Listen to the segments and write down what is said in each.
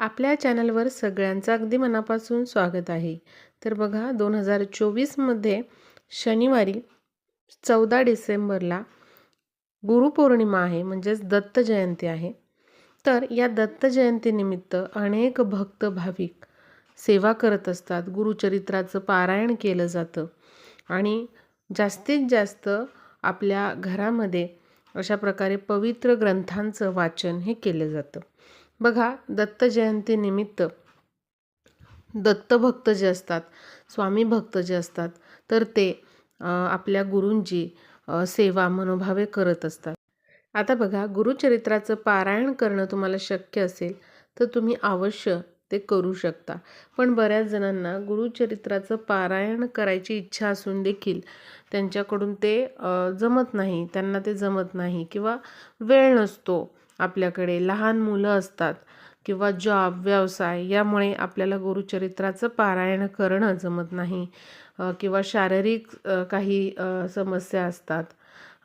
आपल्या चॅनलवर सगळ्यांचं अगदी मनापासून स्वागत आहे. तर बघा दोन हजार चोवीसमध्ये शनिवारी चौदा डिसेंबरला गुरुपौर्णिमा आहे म्हणजेच दत्त जयंती आहे. तर या दत्त जयंतीनिमित्त अनेक भक्त भाविक सेवा करत असतात. गुरुचरित्राचं पारायण केलं जातं आणि जास्तीत जास्त आपल्या घरामध्ये अशा प्रकारे पवित्र ग्रंथांचं वाचन हे केलं जातं. बघा दत्त जयंतीनिमित्त दत्तभक्त जे असतात स्वामी भक्त जे असतात तर ते आपल्या गुरूंची सेवा मनोभावे करत असतात. आता बघा गुरुचरित्राचं पारायण करणं तुम्हाला शक्य असेल तर तुम्ही अवश्य ते करू शकता. पण बऱ्याच जणांना गुरुचरित्राचं पारायण करायची इच्छा असून देखील त्यांच्याकडून ते जमत नाही त्यांना ते जमत नाही किंवा वेळ नसतो. आपल्याकडे लहान मुलं असतात किंवा जॉब व्यवसाय यामुळे आपल्याला गुरुचरित्राचं पारायण करणं जमत नाही. किंवा शारीरिक काही समस्या असतात.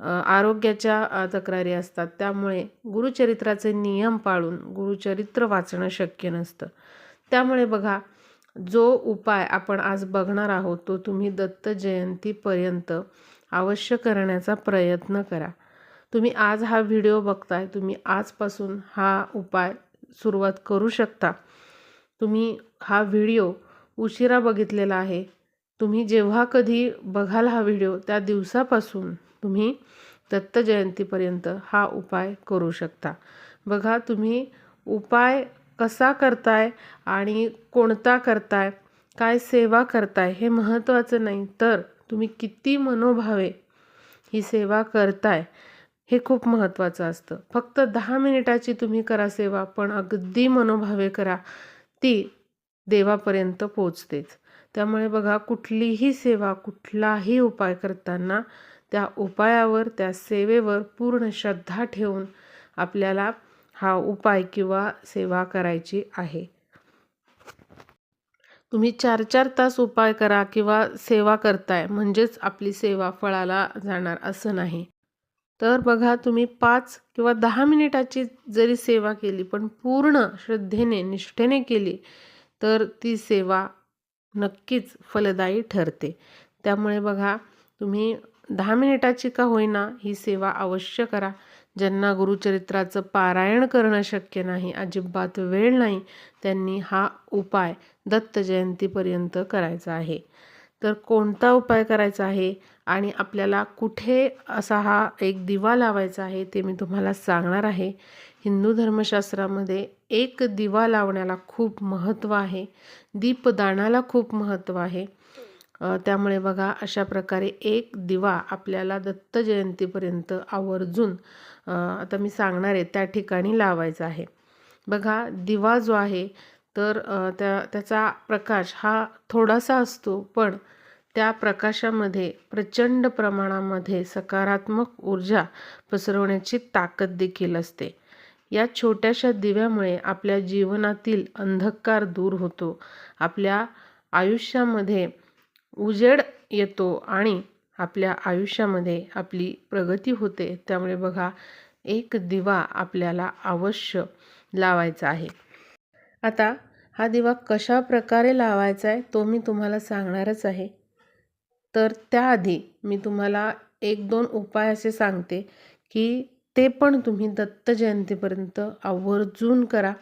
आरोग्याच्या तक्रारी असतात. त्यामुळे गुरुचरित्राचे नियम पाळून गुरुचरित्र वाचणं शक्य नसतं. त्यामुळे बघा जो उपाय आपण आज बघणार आहोत तो तुम्ही दत्त जयंतीपर्यंत अवश्य करण्याचा प्रयत्न करा. तुम्ही आज हा व्हिडिओ बघताय तुम्ही आजपासून हा उपाय सुरुवात करू शकता. तुम्ही हा व्हिडिओ उशिरा बघितलेला आहे. तुम्ही जेव्हा कधी बघाल हा व्हिडिओ त्या दिवसापासून तुम्ही दत्त जयंतीपर्यंत हा उपाय करू शकता. बघा तुम्ही उपाय कसा करताय आणि कोणता करताय काय सेवा करताय हे महत्त्वाचं नाही तर तुम्ही किती मनोभावे ही सेवा करताय. हे खूप महत्त्वाचं असतं. फक्त दहा मिनिटाची तुम्ही करा सेवा पण अगदी मनोभावे करा. ती देवापर्यंत पोचतेच त्यामुळे बघा कुठलीही सेवा कुठलाही उपाय करताना त्या उपायावर त्या सेवेवर पूर्ण श्रद्धा ठेवून आपल्याला हा उपाय किंवा सेवा करायची आहे. तुम्ही चार चार तास उपाय करा किंवा सेवा करताय म्हणजेच आपली सेवा फळाला जाणार असं नाही. तर बघा तुम्ही पाच किंवा दहा मिनिटाची जरी सेवा केली पण पूर्ण श्रद्धेने निष्ठेने केली तर ती सेवा नक्कीच फलदायी ठरते. त्यामुळे बघा तुम्ही दहा मिनिटाची का होईना ही सेवा अवश्य करा. ज्यांना गुरुचरित्राचं पारायण करणं शक्य नाही अजिबात वेळ नाही त्यांनी हा उपाय दत्त जयंतीपर्यंत करायचा आहे. तर कोणता उपाय करायचा आहे? आणि आपल्याला कुठे असा हा एक दिवा लावायचा आहे ते मी तुम्हाला सांगणार आहे. हिंदू धर्मशास्त्रामध्ये एक दिवा लावण्याला खूप महत्त्व आहे. दीपदानाला खूप महत्त्व आहे. त्यामुळे बघा अशा प्रकारे एक दिवा आपल्याला दत्त जयंतीपर्यंत आवर्जून आता मी सांगणार आहे त्या ठिकाणी लावायचा आहे. बघा दिवा जो आहे तर त्या त्याचा प्रकाश हा थोडासा असतो पण त्या प्रकाशामध्ये प्रचंड प्रमाणामध्ये सकारात्मक ऊर्जा पसरवण्याची ताकद देखील असते. या छोट्याशा दिव्यामुळे आपल्या जीवनातील अंधकार दूर होतो. आपल्या आयुष्यामध्ये उजेड येतो आणि आपल्या आयुष्यामध्ये आपली प्रगती होते. त्यामुळे बघा एक दिवा आपल्याला अवश्य लावायचा आहे. आता हा दिवा कशा प्रकारे लावायचा आहे तो मी तुम्हाला सांगणारच आहे. तर त्याआधी मी तुम्हाला एक दोन उपाय असे सांगते की ते पण तुम्ही दत्त जयंतीपर्यंत आवर्जून करा.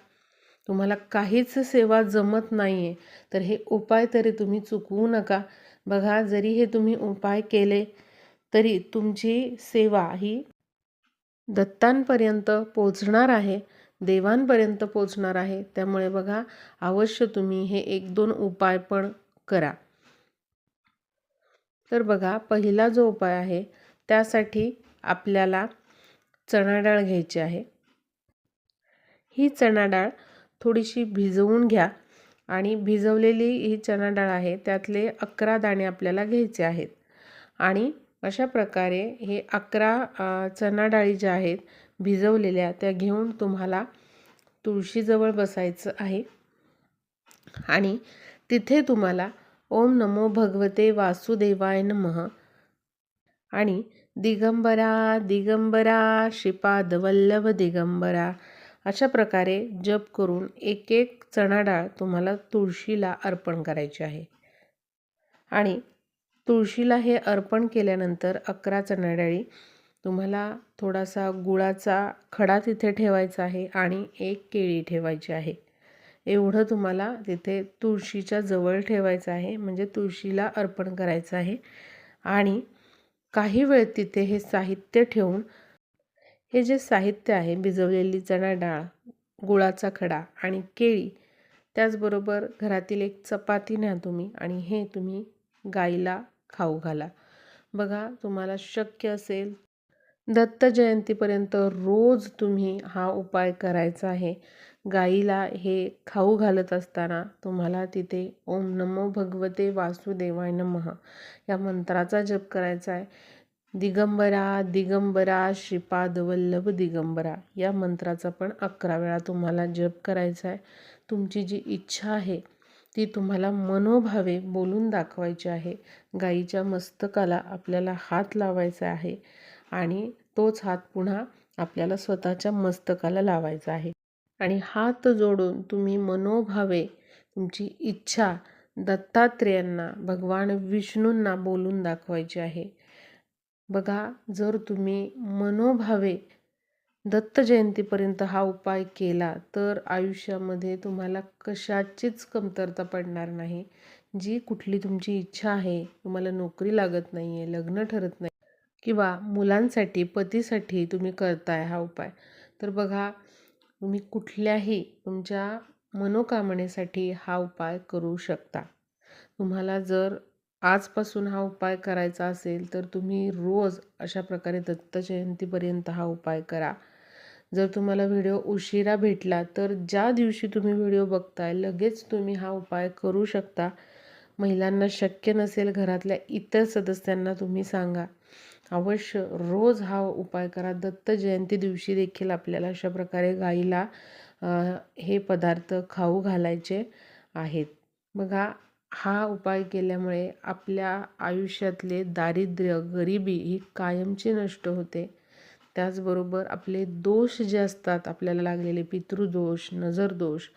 तुम्हाला काहीच सेवा जमत नाही आहे तर हे उपाय तरी तुम्ही चुकवू नका. बघा जरी हे तुम्ही उपाय केले तरी तुमची सेवा ही दत्तांपर्यंत पोचणार आहे देवांपर्यंत पोचणार आहे. त्यामुळे बघा अवश्य तुम्ही हे एक दोन उपाय पण करा. तर बघा पहिला जो उपाय आहे त्यासाठी आपल्याला चणा डाळ घ्यायची आहे. ही चणा डाळ थोडीशी भिजवून घ्या आणि भिजवलेली ही चणा डाळ आहे त्यातले अकरा दाणे आपल्याला घ्यायचे आहेत. आणि अशा प्रकारे हे अकरा चणा डाळी ज्या आहेत भिजवलेल्या त्या घेऊन तुम्हाला तुळशीजवळ बसायचं आहे. आणि तिथे तुम्हाला ओम नमो भगवते वासुदेवाय नमः. आणि दिगंबरा दिगंबरा श्रीपादवल्लभ दिगंबरा अशा प्रकारे जप करून एक एक चणा डाळ तुम्हाला तुळशीला अर्पण करायची आहे. आणि तुळशीला हे अर्पण केल्यानंतर अकरा चणा डाळी तुम्हाला थोडासा गुळाचा खडा तिथे ठेवायचा आहे आणि एक केळी ठेवायची आहे. एवढं तुम्हाला तिथे तुळशीच्या जवळ ठेवायचं आहे म्हणजे तुळशीला अर्पण करायचं आहे. आणि काही वेळ तिथे हे साहित्य ठेवून हे जे साहित्य आहे भिजवलेली चणा डाळ गुळाचा खडा आणि केळी त्याचबरोबर घरातील एक चपाती न्या तुम्ही आणि हे तुम्ही गाईला खाऊ घाला. बघा तुम्हाला शक्य असेल दत्त जयंतीपर्यंत रोज तुम्ही हा उपाय करायचा आहे. गाईला हे खाऊ घालत असताना तुम्हाला तिथे ओम नमो भगवते वासुदेवाय नमः या मंत्राचा जप करायचा आहे. दिगंबरा दिगंबरा श्रीपाद वल्लभ दिगंबरा या मंत्राचा पण अकरा वेळा तुम्हाला जप करायचा आहे. तुमची जी इच्छा आहे ती तुम्हाला मनोभावे बोलून दाखवायची आहे. गाईच्या मस्तकाला आपल्याला हात लावायचा आहे आणि तोच हात पुन्हा आपल्याला स्वतःच्या मस्तकाला लावायचा आहे. आणि हात जोडून तुम्ही मनोभावे तुमची इच्छा दत्तात्रेयांना भगवान विष्णूंना बोलून दाखवायची आहे. बघा जर तुम्ही मनोभावे दत्त जयंतीपर्यंत हा उपाय केला तर आयुष्यामध्ये तुम्हाला कशाचीच कमतरता पडणार नाही. जी कुठली तुमची इच्छा आहे तुम्हाला नोकरी लागत नाही आहे लग्न ठरत नाही किंवा मुलांसाठी पतीसाठी तुम्ही करताय हा उपाय. तर बघा तुम्ही कुठल्याही तुमच्या मनोकामनेसाठी हा उपाय करू शकता. तुम्हाला जर आजपासून हा उपाय करायचा असेल तर तुम्ही रोज अशा प्रकारे दत्त जयंतीपर्यंत हा उपाय करा. जर तुम्हाला व्हिडिओ उशिरा भेटला तर ज्या दिवशी तुम्ही व्हिडिओ बघताय लगेच तुम्ही हा उपाय करू शकता. महिलांना शक्य नसेल घरातल्या इतर सदस्यांना तुम्ही सांगा. अवश्य रोज हा उपाय करा. दत्त जयंती दिवशी देखील आपल्याला अशा प्रकारे गाईला हे पदार्थ खाऊ घालायचे आहेत. बघा हा उपाय केल्यामुळे आपल्या आयुष्यातले दारिद्र्य गरिबी ही कायमची नष्ट होते. त्याचबरोबर आपले दोष जे असतात आपल्याला लागलेले पितृदोष नजरदोष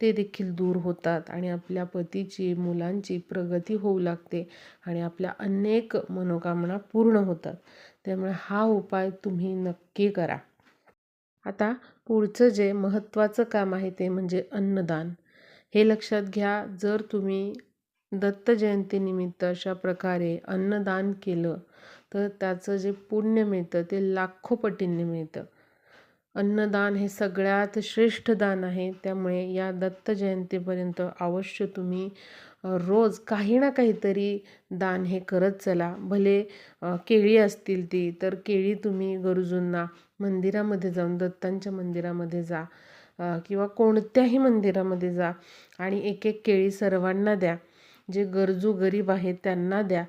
ते देखील दूर होतात आणि आपल्या पतीची मुलांची प्रगती होऊ लागते आणि आपल्या अनेक मनोकामना पूर्ण होतात. त्यामुळे हा उपाय तुम्ही नक्की करा. आता पुढचं जे महत्त्वाचं काम आहे ते म्हणजे अन्नदान. हे लक्षात घ्या जर तुम्ही दत्त जयंतीनिमित्त अशा प्रकारे अन्नदान केलं तर त्याचं जे पुण्य मिळतं ते लाखो पटींनी मिळतं. अन्नदान हे सगळ्यात श्रेष्ठ दान आहे. त्यामुळे या दत्त जयंतीपर्यंत अवश्य तुम्ही रोज काही ना काहीतरी दान हे करत चला. भले केळी असतील ती तर केळी तुम्ही गरजूंना मंदिरामध्ये जाऊन दत्तांच्या मंदिरामध्ये जा किंवा कोणत्याही मंदिरामध्ये जा आणि एक एक केळी सर्वांना द्या. जे गरजू गरीब आहेत त्यांना द्या.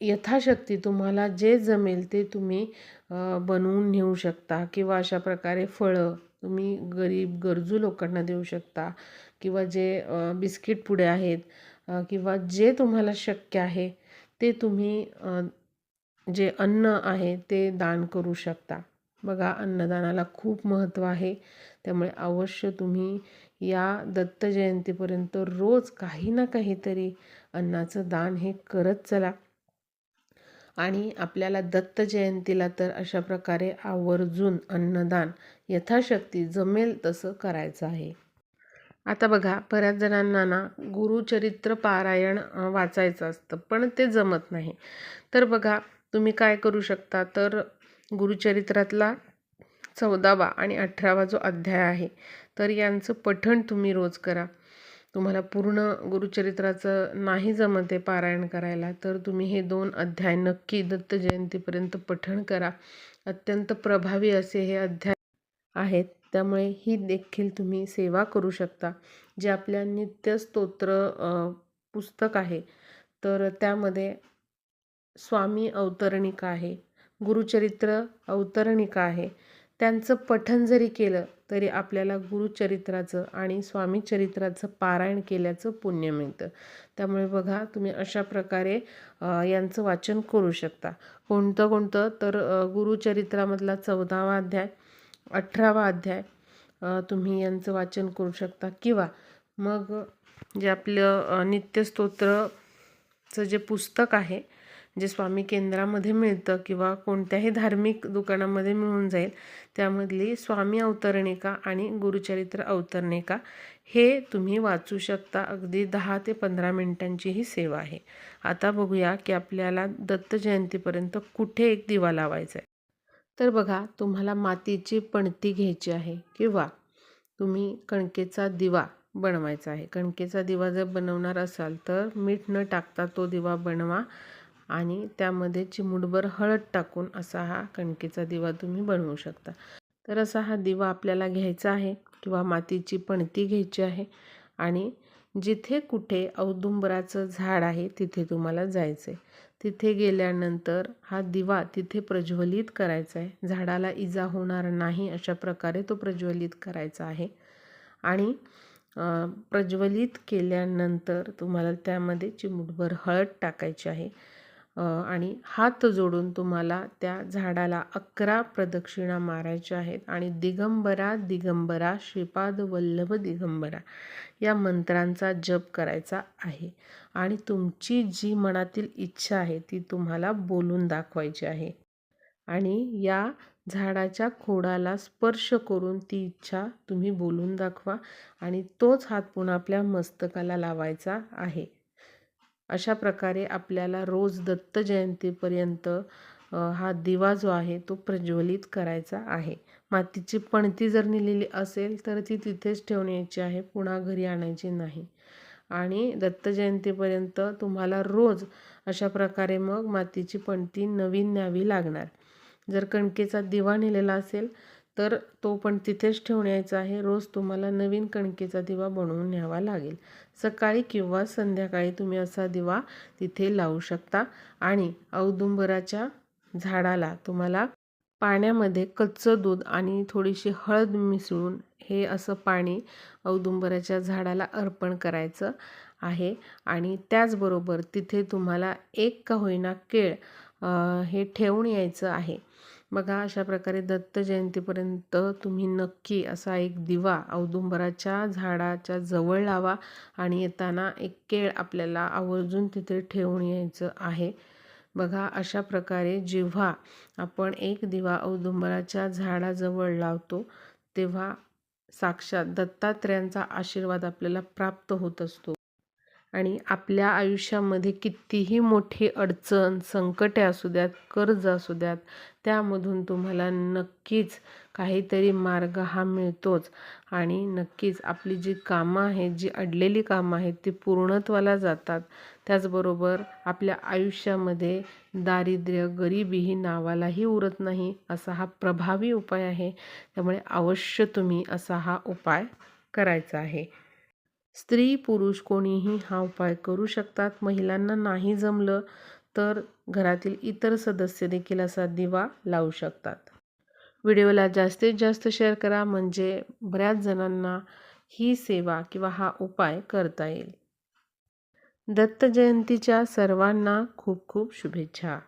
यथाशक्ती तुम्हाला जे जमेल ते तुम्ही बनवून नेऊ शकता किंवा अशा प्रकारे फळं तुम्ही गरीब गरजू लोकांना देऊ शकता किंवा जे बिस्किट पुडे आहेत किंवा जे तुम्हाला शक्य आहे ते तुम्ही जे अन्न आहे ते दान करू शकता. बघा अन्नदानाला खूप महत्त्व आहे. त्यामुळे अवश्य तुम्ही या दत्त जयंतीपर्यंत रोज काही ना काहीतरी अन्नाचं दान हे करत चला. आणि आपल्याला दत्त जयंतीला तर अशा प्रकारे आवर्जून अन्नदान यथाशक्ती जमेल तसं करायचं आहे. आता बघा बऱ्याच जणांना ना गुरुचरित्र पारायण वाचायचं असतं पण ते जमत नाही. तर बघा तुम्ही काय करू शकता? तर गुरुचरित्रातला चौदावा आणि अठरावा जो अध्याय आहे तर यांचं पठण तुम्ही रोज करा. तुम्हाला पूर्ण गुरुचरित्राचं नाही जमत आहे पारायण करायला तर तुम्ही हे दोन अध्याय नक्की दत्त जयंतीपर्यंत पठण करा. अत्यंत प्रभावी असे हे अध्याय आहेत. त्यामुळे ही देखील तुम्ही सेवा करू शकता. जे आपल्या नित्यस्तोत्र पुस्तक आहे तर त्यामध्ये स्वामी अवतरणिका आहे गुरुचरित्र अवतरणिका आहे. त्यांचं पठण जरी केलं तरी आपल्याला गुरुचरित्राचं आणि स्वामी चरित्राचं पारायण केल्याचं पुण्य मिळतं. त्यामुळे बघा तुम्ही अशा प्रकारे यांचं वाचन करू शकता. कोणतं कोणतं? तर गुरुचरित्रामधला चौदावा अध्याय अठरावा अध्याय तुम्ही यांचं वाचन करू शकता. किंवा मग जे आपलं नित्यस्तोत्रचं जे पुस्तक आहे जे स्वामी केंद्रामध्ये मिळतं किंवा कोणत्याही धार्मिक दुकानामध्ये मिळून जाईल त्यामधली स्वामी अवतरणिका आणि गुरुचरित्र अवतरणिका हे तुम्ही वाचू शकता. अगदी दहा ते पंधरा मिनिटांची ही सेवा आहे. आता बघूया की आपल्याला दत्त जयंतीपर्यंत कुठे एक दिवा लावायचा आहे. तर बघा तुम्हाला मातीची पणती घ्यायची आहे किंवा तुम्ही कणकेचा दिवा बनवायचा आहे. कणकेचा दिवा जर बनवणार असाल तर मीठ न टाकता तो दिवा बनवा. आणि त्यामध्ये चिमूटभर हळद टाकून असा हा कणकेचा दिवा तुम्ही बनवू शकता. तर असा हा दिवा आपल्याला घ्यायचा आहे किंवा मातीची पणती घ्यायची आहे आणि जिथे कुठे औदुंबराचं झाड आहे तिथे तुम्हाला जायचं आहे तिथे गेल्यानंतर हा दिवा तिथे प्रज्वलित करायचा आहे. झाडाला इजा होणार नाही अशा प्रकारे तो प्रज्वलित करायचा आहे. आणि प्रज्वलित केल्यानंतर तुम्हाला त्यामध्ये चिमूटभर हळद टाकायची आहे. आणि हात जोडून तुम्हाला त्या झाडाला अकरा प्रदक्षिणा मारायच्या आहेत. आणि दिगंबरा दिगंबरा श्रीपाद वल्लभ दिगंबरा या मंत्रांचा जप करायचा आहे. आणि तुमची जी मनातील इच्छा आहे ती तुम्हाला बोलून दाखवायची आहे. आणि या झाडाच्या खोडाला स्पर्श करून ती इच्छा तुम्ही बोलून दाखवा. आणि तोच हात पुन्हा आपल्या मस्तकाला लावायचा आहे. अशा प्रकारे आपल्याला रोज दत्त जयंतीपर्यंत हा दिवा जो आहे तो प्रज्वलित करायचा आहे. मातीची पणती जर नेलेली असेल तर ती तिथेच ठेवण्याची आहे पुन्हा घरी आणायची नाही. आणि दत्त जयंतीपर्यंत तुम्हाला रोज अशा प्रकारे मग मातीची पणती नवीन न्यावी लागणार. जर कणकेचा दिवा नेलेला असेल तर तो पण तिथेच ठेवण्याचा आहे. रोज तुम्हाला नवीन कणकेचा दिवा बनवून न्यावा लागेल. सकाळी किंवा संध्याकाळी तुम्ही असा दिवा तिथे लावू शकता. आणि औदुंबराच्या झाडाला तुम्हाला पाण्यामध्ये कच्चं दूध आणि थोडीशी हळद मिसळून हे असं पाणी औदुंबराच्या झाडाला अर्पण करायचं आहे. आणि त्याचबरोबर तिथे तुम्हाला एक का होईना केळ हे ठेवून यायचं आहे. बघा अशा प्रकारे दत्त जयंतीपर्यंत तुम्ही नक्की असा एक दिवा औदुंबराच्या झाडाच्या जवळ लावा आणि येताना एक केळ आपल्याला आवर्जून तिथे ठेवून यायचं आहे. बघा अशा प्रकारे जेव्हा आपण एक दिवा औदुंबराच्या झाडाजवळ लावतो तेव्हा साक्षात दत्तात्र्यांचा आशीर्वाद आपल्याला प्राप्त होत असतो. आणि आपल्या आयुष्यामध्ये कितीही मोठी अडचण संकटे असू द्यात कर्ज असू द्यात त्यामधून तुम्हाला नक्कीच काहीतरी मार्ग हा मिळतोच. आणि नक्कीच आपली जी कामं आहेत जी अडलेली कामं आहेत ती पूर्णत्वाला जातात. त्याचबरोबर आपल्या आयुष्यामध्ये दारिद्र्य गरिबी नावालाही उरत नाही असा हा प्रभावी उपाय आहे. त्यामुळे अवश्य तुम्ही असा हा उपाय करायचा आहे. स्त्री पुरुष कोणीही हा उपाय करू शकतात. महिलांना नाही जमलं तर घरातील इतर सदस्य देखील असा दिवा लावू शकतात. व्हिडिओला जास्तीत जास्त शेअर करा म्हणजे बऱ्याच जणांना ही सेवा किंवा हा उपाय करता येईल. दत्त जयंतीच्या सर्वांना खूप खूप शुभेच्छा.